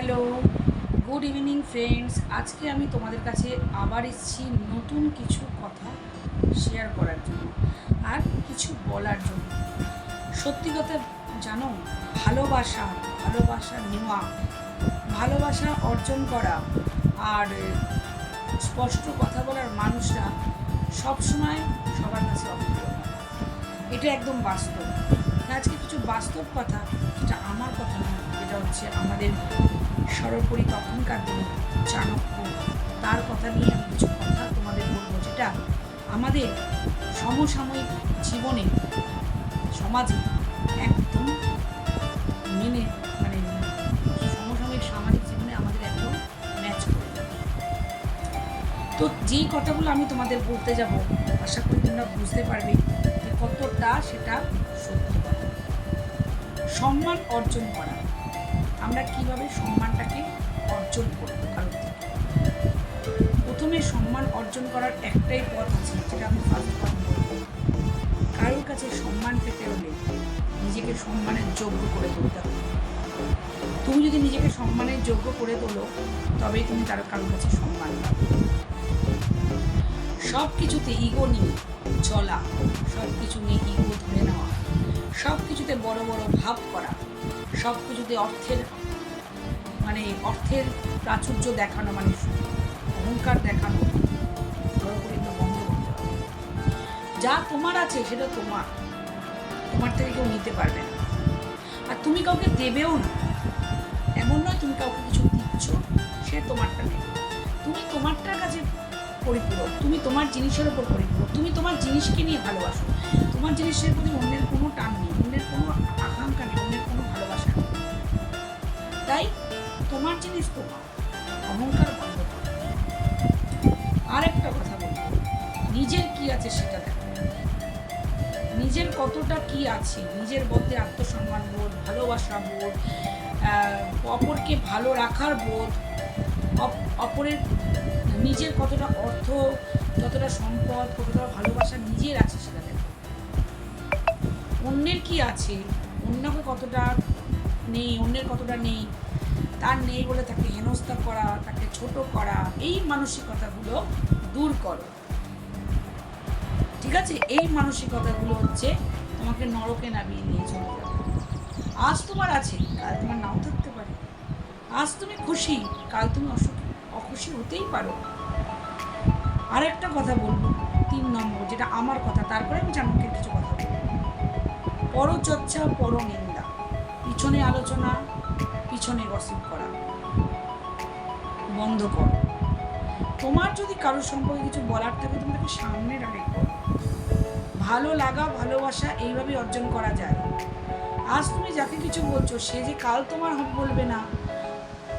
Hello, good evening friends. আজকে আমি তোমাদের কাছে আবার এসেছি নতুন কিছু কথা শেয়ার করার জন্য আর কিছু বলার জন্য। সত্যি কথা জানো, ভালোবাসা ভালোবাসা নেওয়া, ভালোবাসা অর্জন করা আর স্পষ্ট কথা বলার মানুষরা সবসময় সবার কাছে অপ্রিয় এটা একদম বাস্তব। আজকে কিছু বাস্তব কথা, যেটা আমার কথা নয় যেটা হচ্ছে আমাদের সর্বোপরি তখনকার দিনে চাণক্য, তার কথা নিয়ে আমি কিছু কথা তোমাদের বলব যেটা আমাদের সমসাময়িক জীবনে, সমাজে একদম মেনে মানে সমসাময়িক সামাজিক জীবনে আমাদের একদম ম্যাচ করে তো যেই কথাগুলো আমি তোমাদের বলতে যাব, আশা করি তোমরা বুঝতে পারবে যে কতটা সেটা সত্যি। কথা সম্মান অর্জন করা। আমরা কীভাবে সম্মানটাকে অর্জন করব? কারোর প্রথমে সম্মান অর্জন করার একটাই পথ আছে, যেটা আমি ফার্স্ট পথ কারোর কাছে সম্মান পেতে হলে নিজেকে সম্মানের যোগ্য করে তুলতে হবে। তুমি যদি নিজেকে সম্মানের যোগ্য করে তোলো, তবেই তুমি তার কারোর কাছে সম্মান পাবে। সব কিছুতে ইগো নিয়ে চলা সব কিছু নিয়ে ইগো ধরে নেওয়া সব কিছুতে বড় বড় ভাব করা সব কিছুতে অর্থের মানে অর্থের প্রাচুর্য দেখানো মানে অহংকার দেখানো যা তোমার আছে সেটা তোমার। তোমার থেকে কেউ নিতে পারবে না। আর তুমি কাউকে দেবেও না। এমন নয় তুমি কাউকে কিছু দিচ্ছ, সে তোমারটা নেবে। তুমি তোমারটার কাছে পরিপূরক, তুমি তোমার জিনিসের ওপর পরিপূরক, তুমি তোমার জিনিসকে নিয়ে ভালোবাসো। তোমার জিনিসের প্রতি অন্যের জিনিস তোমার অহংকার বন্ধ করো। আর একটা কথা বলব। নিজের কি আছে সেটা দেখো। নিজের কতটা কি আছে? নিজের মধ্যে আত্মসম্মান বোধ, ভালোবাসা বোধ অপরকে ভালো রাখার বোধ অপরের নিজের কতটা অর্থ, যতটা সম্পদ, কতটা ভালোবাসা নিজের আছে সেটা দেখো। অন্যের কি আছে? অন্যকে কতটা নেই, অন্যের কতটা নেই? তার নেই বলে তাকে হেনস্থা করা, তাকে ছোট করা, এই মানসিকতাগুলো দূর করো। ঠিক আছে? এই মানসিকতাগুলো হচ্ছে তোমাকে নরকে নামিয়ে নিয়ে চলে যাবে। আজ তোমার আছে, কাল তোমার নাও থাকতে পারে। আজ তুমি খুশি, কাল তুমি অসুখী, অখুশি হতেই পারো। আর একটা কথা বলব, তিন নম্বর, যেটা আমার কথা, তারপরে আমি চাণক্যের কিছু কথা বলব। পরচর্চা, পরনিন্দা। পিছনে আলোচনা পিছনে গসিপ করা। বন্ধ করো। তোমার যদি কারোর সম্পর্কে কিছু বলার থাকে, তুমি তাকে সামনে ডাইরেক্ট করো ভালো লাগা, ভালোবাসা এইভাবে অর্জন করা যায়। আজ তুমি যাকে কিছু বলছো, সে যে কাল তোমার বলবে না,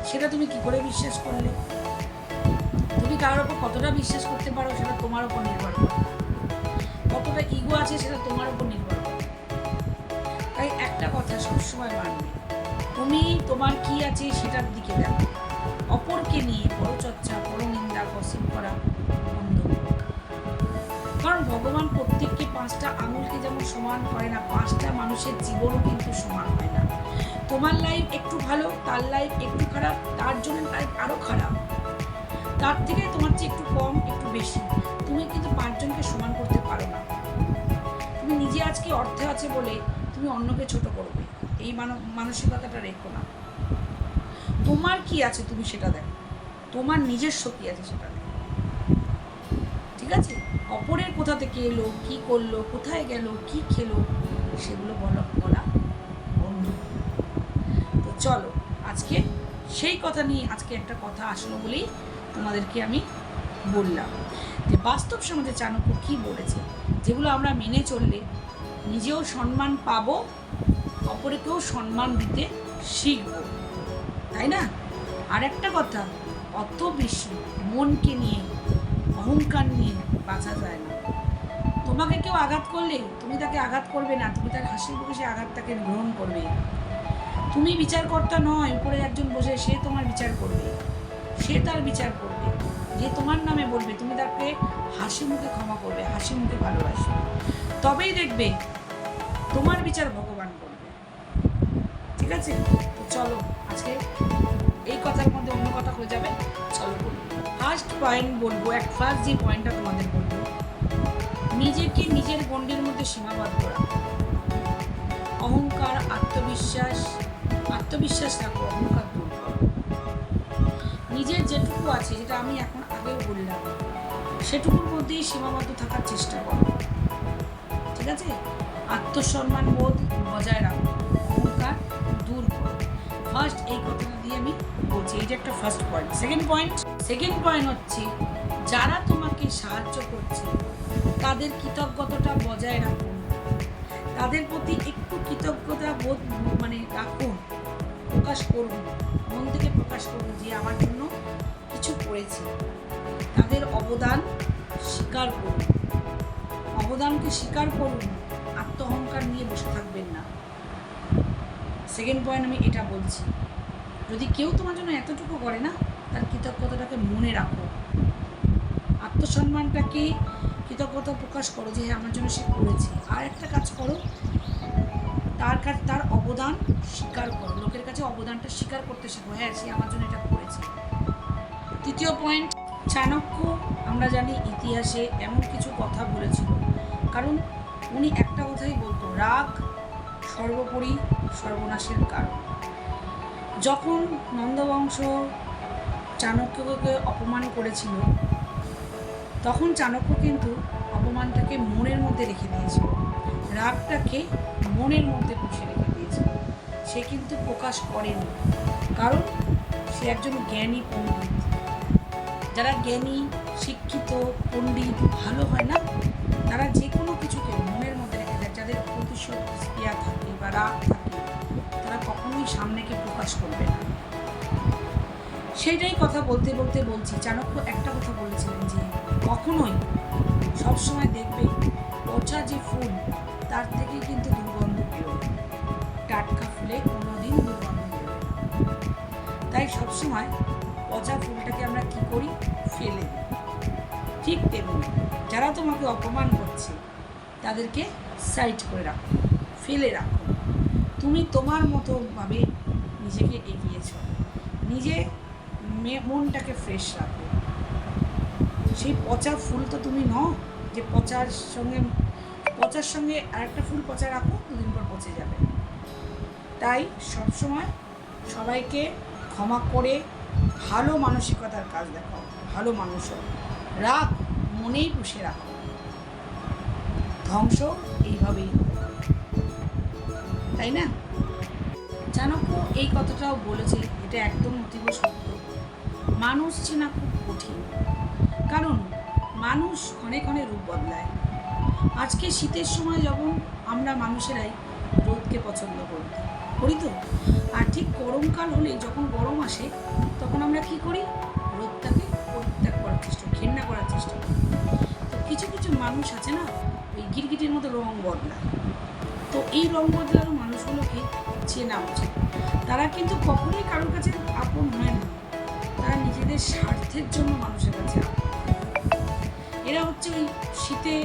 সেটা তুমি কি করে বিশ্বাস করলে? তুমি কারোর ওপর কতটা বিশ্বাস করতে পারো, সেটা তোমার উপর নির্ভর করে। কতটা ইগো আছে, সেটা তোমার উপর নির্ভর করে। তাই একটা কথা সবসময় মানবে। তুমি, তোমার কি আছে সেটার দিকে দেখো। অপরকে নিয়ে পরচর্চা পরনিন্দা গসিপ করা বন্ধ। কারণ ভগবান প্রত্যেককে পাঁচটা আঙুলকে যেমন সমান করে না, পাঁচটা মানুষের জীবনও কিন্তু সমান হয় না। তোমার লাইফ একটু ভালো, তার লাইফ একটু খারাপ, তার জন্য লাইফ আরও খারাপ। তার থেকে তোমার চেয়ে একটু কম, একটু বেশি। তুমি কিন্তু পাঁচজনকে সমান করতে পারো না। তুমি নিজে আজকে অর্থে আছে বলে তুমি অন্যকে ছোট করবে। এই মানসিকতাটা রেখো না। তোমার কি আছে তুমি সেটা দেখো। তোমার নিজস্ব কি আছে সেটা দেখো। ঠিক আছে? অপরের কোথা থেকে এলো, কি করল, কোথায় গেল, কি খেলো, সেগুলো বলা বলা বন্ধ। তো চলো, আজকে সেই কথা নিয়ে আজকে একটা কথা আসলো বলেই তোমাদেরকে আমি বললাম। যে বাস্তব সমাজে চাণক্য কি বলেছে? যেগুলো আমরা মেনে চললে নিজেও সম্মান পাবো অপরকেও সম্মান দিতে শিখব, তাই না? আর একটা কথা, অত বেশি মনকে নিয়ে, অহংকার নিয়ে বাঁচা যায় না। তোমাকে কেউ আঘাত করলে, তুমি তাকে আঘাত করবে না, তুমি তার হাসি মুখে সে আঘাতটাকে গ্রহণ করবে। তুমি বিচারকর্তা নয়, উপরে একজন বসে সে তোমার বিচার করবে, সে তার বিচার করবে। যে তোমার নামে বলবে, তুমি তাকে হাসি মুখে ক্ষমা করবে, হাসি মুখে ভালোবাসবে। তবেই দেখবে, তোমার বিচার ভগবান ঠিক আছে? চলো, আজকে এই কথার মধ্যে অন্য কথা হয়ে যাবে। চলো ফার্স্ট পয়েন্ট বলব, এক ফার্স্ট যে পয়েন্টটা তোমাদের বলব। নিজেকে নিজের গণ্ডির মধ্যে সীমাবদ্ধ রাখো। অহংকার, আত্মবিশ্বাস আত্মবিশ্বাস রাখো, অহংকার দূর করো। নিজের যেটুকু আছে, যেটা আমি এখন আগেও বললাম, সেটুকুর মধ্যেই সীমাবদ্ধ থাকার চেষ্টা করো। ঠিক আছে? আত্মসম্মান বোধ বজায় এইটা একটা first point second point second point হচ্ছে, যারা তোমাকে সাহায্য করছে, তাদের কৃতজ্ঞতাটা বজায় রাখুন তাদের প্রতি একটু কৃতজ্ঞতা বোধ মানে রাখুন প্রকাশ করুন মন থেকে প্রকাশ করুন যে আমার জন্য কিছু করেছে। তাদের অবদান স্বীকার করুন অবদানকে স্বীকার করুন আত্মহংকার নিয়ে বসে থাকবেন না। সেকেন্ড পয়েন্ট আমি এটা বলছি। যদি কেউ তোমার জন্য এতটুকু করে না, তার কৃতজ্ঞতাটাকে মনে রাখো। আত্মসম্মানটাকে কৃতজ্ঞতা প্রকাশ করো যে হ্যাঁ আমার জন্য সে করেছে। আর একটা কাজ করো, তার কাছে, তার অবদান স্বীকার করো। লোকের কাছে অবদানটা স্বীকার করতে শেখো হ্যাঁ সে আমার জন্য এটা করেছে। তৃতীয় পয়েন্ট চাণক্য, আমরা জানি ইতিহাসে এমন কিছু কথা বলেছিল। কারণ উনি একটা কথাই বলতো, রাগ সর্বোপরি সর্বনাশের কারণ। যখন নন্দবংশ চাণক্যকে অপমান করেছিল, তখন চাণক্য কিন্তু অপমানটাকে মনের মধ্যে রেখে দিয়েছিল। রাগটাকে মনের মধ্যে পুষে রেখে দিয়েছিল। সে কিন্তু প্রকাশ করেনি। কারণ সে একজন জ্ঞানী পণ্ডিত। যারা জ্ঞানী, শিক্ষিত, পণ্ডিত, ভালো হয় না, তারা যে কোনো কিছুকে মনের মধ্যে রেখে দেয়। যাদের প্রতিশোধ ক্রিয়া থাকে বা রাগ থাকে কখনোই সামনেকে প্রকাশ করবে না। সেটাই কথা বলতে বলতে বলছি, চাণক্য একটা কথা বলেছিলেন যে কখনোই সবসময় দেখবে পচা যে ফুল, তার থেকে কিন্তু দুর্গন্ধ বেরোবে টাটকা ফুলে কোনোদিন দুর্গন্ধ না তাই সবসময় পচা ফুলটাকে আমরা কি করি? ফেলে দিই। ঠিক তেমনি যারা তোমাকে অপমান করছে, তাদেরকে সাইড করে রাখো, ফেলে রাখো। তুমি তোমার মতো ভাবে নিজেকে এগিয়ে চলো নিজে মনটাকে ফ্রেশ রাখো সেই পচা ফুল তো তুমি নও, যে পচার সঙ্গে পচার সঙ্গে আরেকটা ফুল পচা রাখো, দুদিন পর পচে যাবে তাই সবসময় সবাইকে ক্ষমা করে ভালো মানসিকতার কাজ দেখাও, ভালো মানুষ। রাগ মনেই পুষে রাখো ধ্বংস এইভাবেই। তাই না? চাণক্য এই কথাটাও বলেছে, এটা একদম অতীব সত্য। মানুষ চেনা খুব কঠিন। কারণ মানুষ ক্ষণে ক্ষণে রূপ বদলায়। আজকে শীতের সময় যখন আমরা মানুষেরাই রোদকে পছন্দ করি করি তো? আর ঠিক গরমকাল হলে যখন গরম আসে, তখন আমরা কি করি? রোদটাকে পরিত্যাগ করার চেষ্টা, ঘেন্না করার চেষ্টা করি। তো কিছু কিছু মানুষ আছে না, ওই গিরগিটির মতো রং বদলায়। তো এই রং বদলানো মানুষগুলোকে চেনা উচিত। তারা কিন্তু কখনোই কারোর কাছে আপন হয় না। তারা নিজেদের স্বার্থের জন্য মানুষের কাছে এরা হচ্ছে ওই শীতে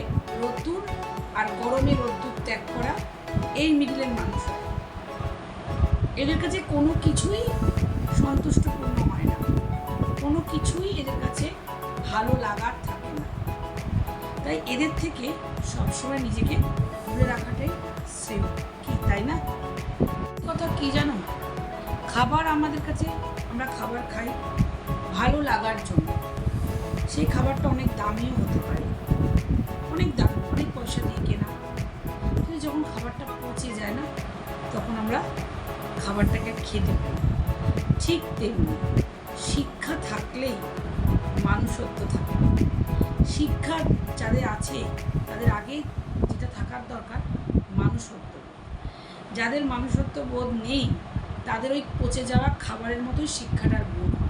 রোদ্দুর আর গরমে রোদ্দুর ত্যাগ করা এই মিডিলের মানুষ। এদের কাছে কোনো কিছুই সন্তুষ্টপূর্ণ হয় না। কোনো কিছুই এদের কাছে ভালো লাগার থাকে না। তাই এদের থেকে সবসময় নিজেকে দূরে রাখাটাই শ্রেয় কি, তাই না? কথা কি জানো? খাবার আমাদের কাছে, আমরা খাবার খাই ভালো লাগার জন্য। সেই খাবারটা অনেক দামিও হতে পারে। অনেক দাম, অনেক পয়সা দিয়ে কেনা। কিন্তু যখন খাবারটা পচে যায় না, তখন আমরা খাবারটাকে খেতে পারি ঠিক তেমনি শিক্ষা থাকলেই মানুষত্ব থাকে। শিক্ষা যাদের আছে, তাদের আগে যেটা থাকার দরকার মানুষত্ব। যাদের মানুষত্ব বোধ নেই, তাদের ওই পচে যাওয়া খাবারের মতোই শিক্ষাটার বোধ হয়।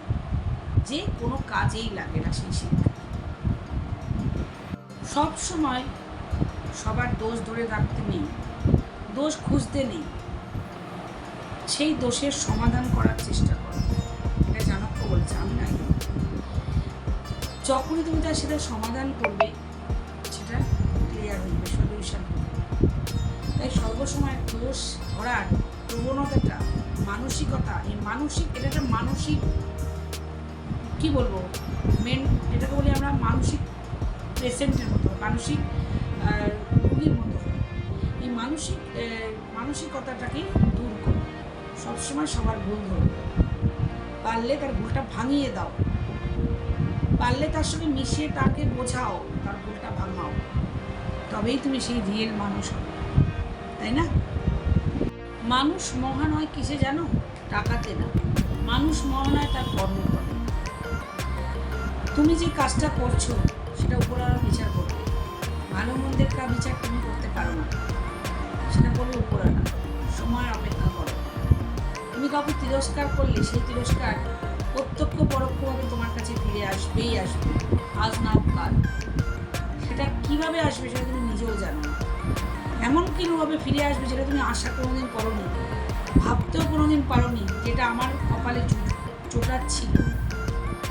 যে কোনো কাজেই লাগে না সেই শিক্ষা। সব সময় সবার দোষ ধরে রাখতে নেই, দোষ খুঁজতে নেই। সেই দোষের সমাধান করার চেষ্টা করো। এটা চাণক্য বলছে, আমি নাই। যখনই তুমি তার সেটা সমাধান করবে, সেটা ক্লিয়ার হইবে সলিউশন হবে। তাই সর্বসময় দোষ ধরার প্রবণতাটা, মানসিকতা, এই মানসিক এটা একটা মানসিক, কি বলব? মেন এটাকে বলি আমরা মানসিক পেশেন্টের মতো, মানসিক রোগীর মতো। এই মানসিক মানসিকতাটাকে দূর করো। সবসময় সবার ভুল ধরো। পারলে তার ভুলটা ভাঙিয়ে দাও। পারলে তার সঙ্গে মিশিয়ে তাকে বোঝাও, তার ভুলটা ভাঙাও। তবেই তুমি সেই রিয়েল মানুষ হবে। তাই না? মানুষ মহান হয় কিসে জানো? টাকাতে না। মানুষ মহান হয় তার কর্ম করে তুমি যে কাজটা করছ, সেটা উপর আরও বিচার করবে। ভালো মন্দের কা বিচার তুমি করতে পারো না। সেটা করবে উপরালা সময় অপেক্ষা করো। তুমি কাউকে তিরস্কার করলে, সেই তিরস্কার প্রত্যক্ষ পরোক্ষভাবে তোমার কাছে ফিরে আসবেই আসবে। আজ না কাল। সেটা কীভাবে আসবে সেটা তুমি নিজেও জানো না। এমন কীভাবে ফিরে আসবে যেটা তুমি আশা কোনোদিন করনি? ভাবতেও কোনোদিন পারোনি যেটা আমার কপালে চোটার ছিল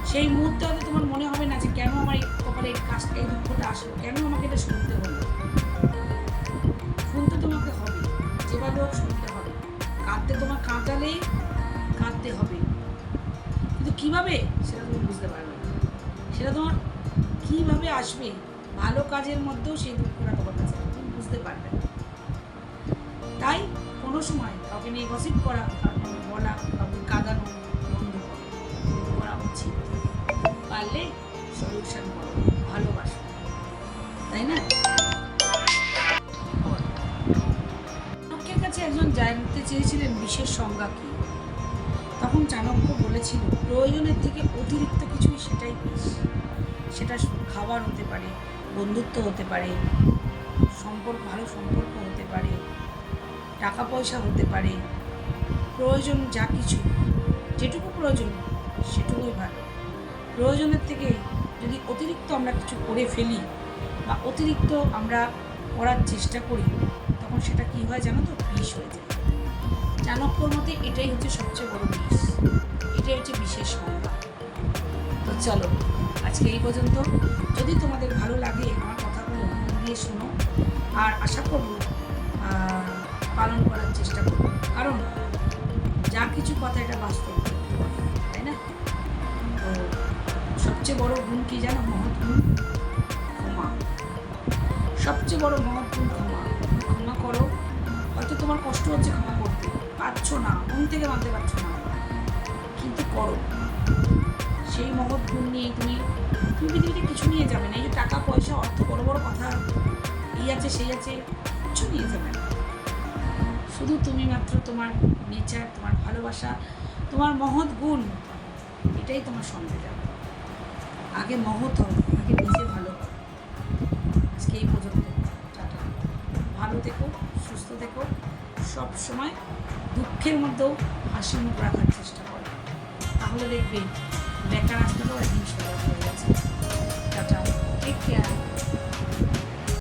সেই মুহূর্তে হয়তো তোমার মনে হবে না যে কেন আমার এই কপালে এই কাজটা এই দুঃখটা আসলো, কেন আমাকে এটা শুনতে হলো? শুনতে তোমাকে হবে, যেভাবে হোক শুনতে হবে। কাঁদতে তোমার কাঁদালেই কাঁদতে হবে। কিন্তু কীভাবে? সেটা তুমি বুঝতে পারবে সেটা তোমার কীভাবে আসবে? ভালো কাজের মধ্যেও সেই দুঃখটা তোমার বুঝতে পারবে তাই কোনো সময় কাউকে নিয়ে গসিপ করা কাউকে বলা কাউকে কাঁদানো বন্ধ করা উচিত। পারলে সলিউশন করো, ভালোবাসো। তাই না? একজন জানতে চেয়েছিলেন বিশেষ সংজ্ঞা কি? তখন চাণক্য বলেছিল, প্রয়োজনের থেকে অতিরিক্ত কিছুই সেটাই বিষ। সেটা খাবার হতে পারে, বন্ধুত্ব হতে পারে সম্পর্ক, ভালো সম্পর্ক হতে পারে টাকা পয়সা হতে পারে, প্রয়োজন যা কিছু, যেটুকু প্রয়োজন, সেটুকুই ভালো। প্রয়োজনের থেকে যদি অতিরিক্ত আমরা কিছু করে ফেলি বা অতিরিক্ত আমরা করার চেষ্টা করি, তখন সেটা কি হয় জানো তো? বিষ হয়ে যায়। চাণক্যর মতে এটাই হচ্ছে সবচেয়ে বড় বিষ। এটাই হচ্ছে বিশেষ সংজ্ঞা। তো চলো, আজকে এই পর্যন্ত। যদি তোমাদের ভালো লাগে আমার কথাগুলো দিয়ে শোনো আর আশা করব পালন করার চেষ্টা করব। কারণ যা কিছু কথা এটা বাস্তব, তাই না? তো সবচেয়ে বড় গুণ কি জানো? মহৎ গুণ ক্ষমা। সবচেয়ে বড় মহৎ গুণ ক্ষমা। ক্ষমা করো। হয়তো তোমার কষ্ট হচ্ছে ক্ষমা করতে। পারছ না মন থেকে মানতে পারছ না। কিন্তু করো। সেই মহৎ গুণ নিয়ে তুমি তুমি পৃথিবীতে কিছু নিয়ে যাবে না। এই যে টাকা, পয়সা, অর্থ, বড় বড় কথা এই আছে, সেই আছে, কিছু নিয়ে যাবে না। শুধু তুমি মাত্র তোমার নেচার তোমার ভালোবাসা, তোমার মহৎ গুণ, এটাই তোমার সঙ্গে যাবে আগে মহৎ হও, আগে নিজে ভালো হও। আজকে এই পর্যন্ত, টাটা। ভালো থেকো, সুস্থ থেকো। সব সময় দুঃখের মধ্যেও হাসি মুখ রাখার চেষ্টা করো। তাহলে দেখবে, বেকার আসলেও একদিন সোজা হয়ে যাবে।